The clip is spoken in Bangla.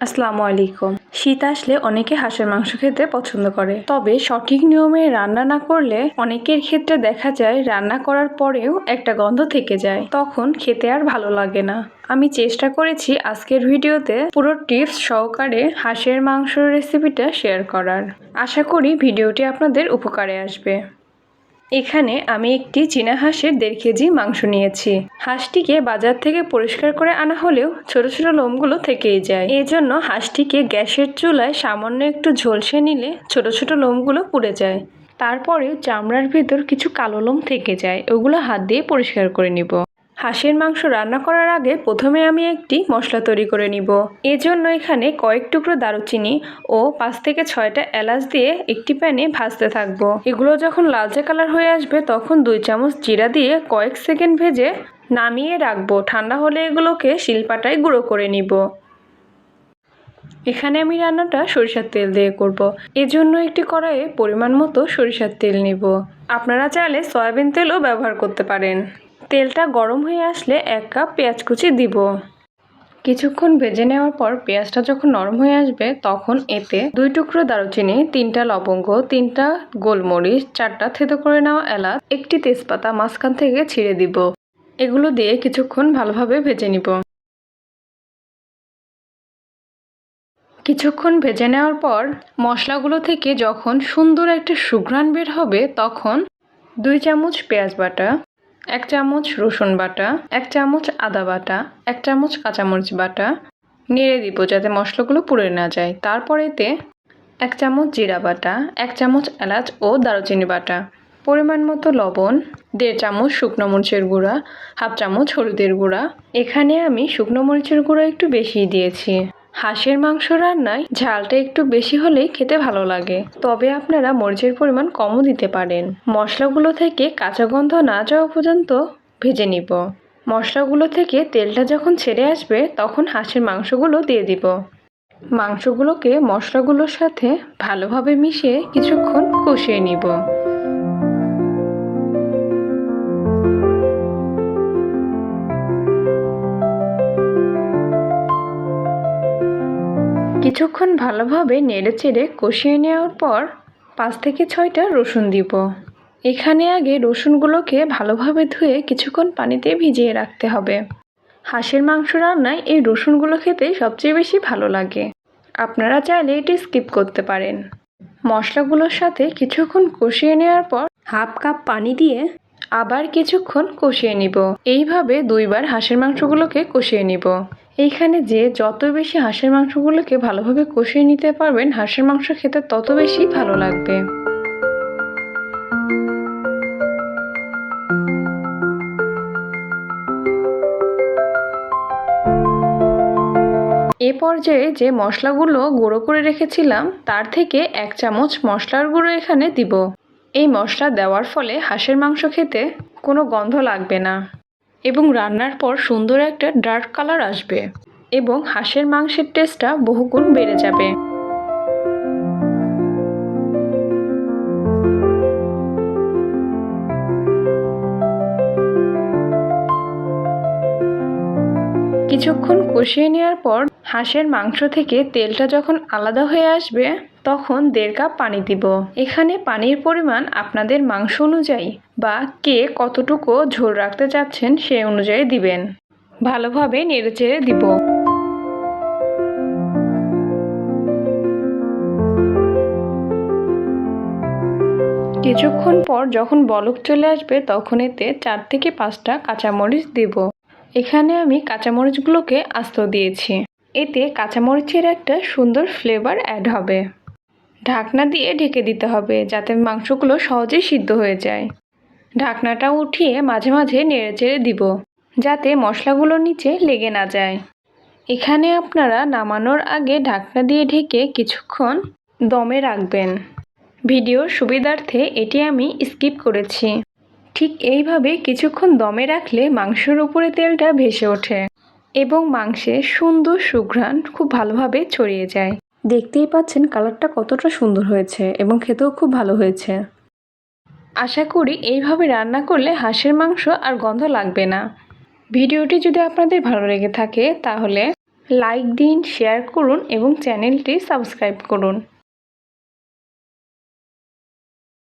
আসসালামু আলাইকুম। শীত আসলে অনেকে হাঁসের মাংস খেতে পছন্দ করে। তবে সঠিক নিয়মে রান্না না করলে অনেকের ক্ষেত্রে দেখা যায় রান্না করার পরেও একটা গন্ধ থেকে যায়। তখন খেতে আর ভালো লাগে না। আমি চেষ্টা করেছি আজকের ভিডিওতে পুরো টিপস সহকারে হাঁসের মাংসর রেসিপিটা শেয়ার করার। আশা করি ভিডিওটি আপনাদের উপকারে আসবে। এখানে আমি একটি চীনা হাঁসের দেড় কেজি মাংস নিয়েছি। হাঁসটিকে বাজার থেকে পরিষ্কার করে আনা হলেও ছোট ছোট লোমগুলো থেকেই যায়। এই জন্য হাঁসটিকে গ্যাসের চুলায় সামান্য একটু ঝলসে নিলে ছোট ছোট লোমগুলো পুড়ে যায়। তারপরে চামড়ার ভেতর কিছু কালো লোম থেকে যায়। ওগুলো হাত দিয়ে পরিষ্কার করে নিব। হাঁসের মাংস রান্না করার আগে প্রথমে আমি একটি মশলা তৈরি করে নিব। এজন্য এখানে কয়েক টুকরো দারুচিনি ও পাঁচ থেকে ছয়টা এলাচ দিয়ে একটি প্যানে ভাজতে থাকব। এগুলো যখন লালচে কালার হয়ে আসবে, তখন দুই চামচ জিরা দিয়ে কয়েক সেকেন্ড ভেজে নামিয়ে রাখব। ঠান্ডা হলে এগুলোকে শিলপাটায় গুঁড়ো করে নিব। এখানে আমি রান্নাটা সরিষার তেল দিয়ে করব। এজন্য একটি কড়াইয়ে পরিমাণ মতো সরিষার তেল নিব। আপনারা চাইলে সয়াবিন তেলও ব্যবহার করতে পারেন। তেলটা গরম হয়ে আসলে এক কাপ পেঁয়াজ কুচি দিব। কিছুক্ষণ ভেজে নেওয়ার পর পেঁয়াজটা যখন নরম হয়ে আসবে, তখন এতে দুই টুকরো দারুচিনি, তিনটা লবঙ্গ, তিনটা গোলমরিচ, চারটা থেতো করে নেওয়া এলাচ, একটি তেজপাতা মাঝখান থেকে ছিঁড়ে দিব। এগুলো দিয়ে কিছুক্ষণ ভালোভাবে ভেজে নিব। কিছুক্ষণ ভেজে নেওয়ার পর মশলাগুলো থেকে যখন সুন্দর একটা সুঘ্রাণ বের হবে, তখন দুই চামচ পেঁয়াজ বাটা এক চামচ রসুন বাটা, এক চামচ আদা বাটা, এক চামচ কাঁচামরিচ বাটা নেড়ে দিব যাতে মশলাগুলো পুড়ে না যায়। তারপর এতে এক চামচ জিরা বাটা, এক চামচ এলাচ ও দারুচিনি বাটা। পরিমাণ মতো লবণ, দেড় চামচ শুকনো মরিচের গুঁড়া, হাফ চামচ হলুদের গুঁড়া। এখানে আমি শুকনো মরিচের গুঁড়া একটু বেশি দিয়েছি। হাঁসের মাংস রান্নায় ঝালটা একটু বেশি হলেই খেতে ভালো লাগে। তবে আপনারা মরিচের পরিমাণ কমও দিতে পারেন। মশলাগুলো থেকে কাঁচা গন্ধ না যাওয়া পর্যন্ত ভেজে নিব। মশলাগুলো থেকে তেলটা যখন ছেড়ে আসবে, তখন হাঁসের মাংসগুলো দিয়ে দিব। মাংসগুলোকে মশলাগুলোর সাথে ভালোভাবে মিশিয়ে কিছুক্ষণ কষিয়ে নিব। কিছুক্ষণ ভালোভাবে নেড়েচেড়ে কষিয়ে নেওয়ার পর পাঁচ থেকে ছয়টা রসুন দিব। এখানে আগে রসুনগুলোকে ভালোভাবে ধুয়ে কিছুক্ষণ পানিতে ভিজিয়ে রাখতে হবে। হাঁসের মাংস রান্নায় এই রসুনগুলো খেতে সবচেয়ে বেশি ভালো লাগে। আপনারা চাইলে এটি স্কিপ করতে পারেন। মশলাগুলোর সাথে কিছুক্ষণ কষিয়ে নেওয়ার পর হাফ কাপ পানি দিয়ে আবার কিছুক্ষণ কষিয়ে নিব। এইভাবে দুইবার হাঁসের মাংসগুলোকে কষিয়ে নিব। এইখানে যে যত বেশি হাঁসের মাংসগুলোকে ভালোভাবে কষিয়ে নিতে পারবেন, হাঁসের মাংস খেতে তত বেশি ভালো লাগবে। এ পর্যায়ে যে মশলাগুলো গুঁড়ো করে রেখেছিলাম, তার থেকে এক চামচ মশলার গুঁড়ো এখানে দিব। এই মশলা দেওয়ার ফলে হাঁসের মাংস খেতে কোনো গন্ধ লাগবে না এবং রান্নার পর সুন্দর একটা ডার্ক কালার আসবে এবং হাঁসের মাংসের টেস্টটা বহুগুণ বেড়ে যাবে। কিছুক্ষণ কষিয়ে নেওয়ার পর হাঁসের মাংস থেকে তেলটা যখন আলাদা হয়ে আসবে তখন দেড় কাপ পানি দিব। এখানে পানির পরিমাণ আপনাদের মাংস অনুযায়ী বা কে কতটুকু ঝোল রাখতে চাচ্ছেন সে অনুযায়ী দিবেন। ভালোভাবে নেড়েচেড়ে দিব। কিছুক্ষণ পর যখন বলক চলে আসবে, তখন এতে চার থেকে পাঁচটা কাঁচামরিচ দেব। এখানে আমি কাঁচামরিচগুলোকে আস্ত দিয়েছি। এতে কাঁচামরিচের একটা সুন্দর ফ্লেভার অ্যাড হবে। ঢাকনা দিয়ে ঢেকে দিতে হবে যাতে মাংসগুলো সহজেই সিদ্ধ হয়ে যায়। ঢাকনাটা উঠিয়ে মাঝে মাঝে নেড়ে চেড়ে দিব, যাতে মশলাগুলোর নিচে লেগে না যায়। এখানে আপনারা নামানোর আগে ঢাকনা দিয়ে ঢেকে কিছুক্ষণ দমে রাখবেন। ভিডিওর সুবিধার্থে এটি আমি স্কিপ করেছি। ঠিক এইভাবে কিছুক্ষণ দমে রাখলে মাংসের উপরে তেলটা ভেসে ওঠে এবং মাংসে সুন্দর সুঘ্রাণ খুব ভালোভাবে ছড়িয়ে যায়। দেখতেই পাচ্ছেন কালারটা কতটা সুন্দর হয়েছে এবং খেতেও খুব ভালো হয়েছে। আশা করি এইভাবে রান্না করলে হাঁসের মাংস আর গন্ধ লাগবে না। ভিডিওটি যদি আপনাদের ভালো লেগে থাকে তাহলে লাইক দিন, শেয়ার করুন এবং চ্যানেলটি সাবস্ক্রাইব করুন।